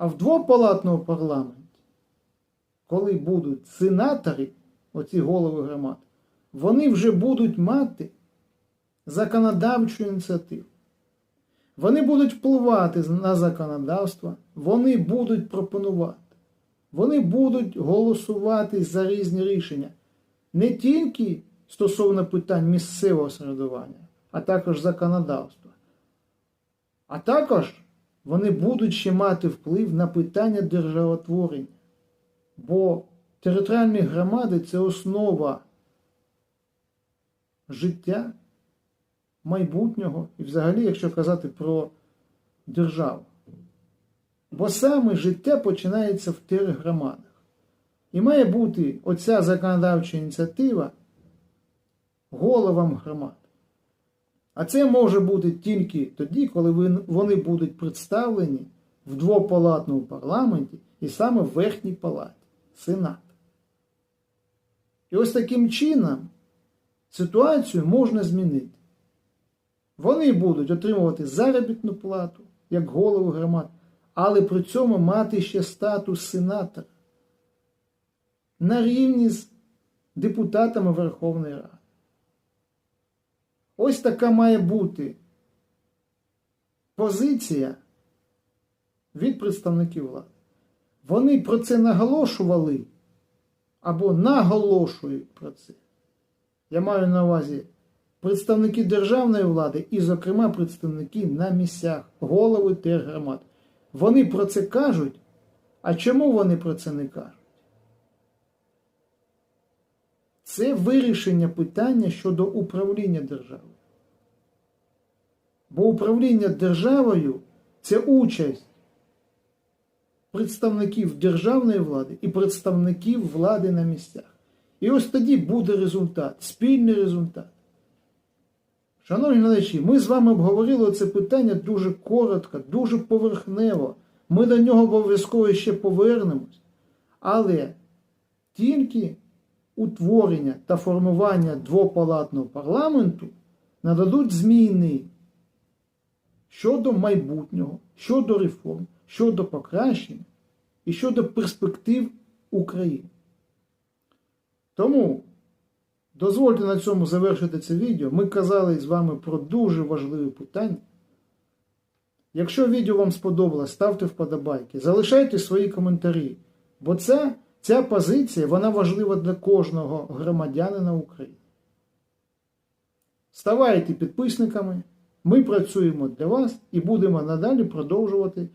А в двопалатному парламенті, коли будуть сенатори, оці голови громад, вони вже будуть мати законодавчу ініціативу. Вони будуть впливати на законодавство, вони будуть пропонувати, вони будуть голосувати за різні рішення не тільки стосовно питань місцевого самоврядування, а також законодавства. А також вони будуть ще мати вплив на питання державотворення. Бо територіальні громади це основа життя майбутнього і взагалі, якщо казати про державу. Бо саме життя починається в тергромадах. І має бути оця законодавча ініціатива головам громад. А це може бути тільки тоді, коли вони будуть представлені в двопалатному парламенті і саме в верхній палаті Сенат. І ось таким чином ситуацію можна змінити. Вони будуть отримувати заробітну плату як голови громад, але при цьому мати ще статус сенатора на рівні з депутатами Верховної Ради. Ось така має бути позиція від представників влади. Вони про це наголошували або наголошують про це. Я маю на увазі представники державної влади і, зокрема, представники на місцях, голови тергромад. Вони про це кажуть. А чому вони про це не кажуть? Це вирішення питання щодо управління державою. Бо управління державою це участь представників державної влади і представників влади на місцях. І ось тоді буде результат, спільний результат. Шановні глядачі, ми з вами обговорили це питання дуже коротко, дуже поверхнево. Ми до нього обов'язково ще повернемось. Але тільки утворення та формування двопалатного парламенту нададуть зміни щодо майбутнього, щодо реформ, щодо покращення і щодо перспектив України. Тому дозвольте на цьому завершити це відео. Ми казали з вами про дуже важливі питання. Якщо відео вам сподобалось, ставте вподобайки, залишайте свої коментарі, бо ця, ця позиція вона важлива для кожного громадянина України. Ставайте підписниками, ми працюємо для вас і будемо надалі продовжувати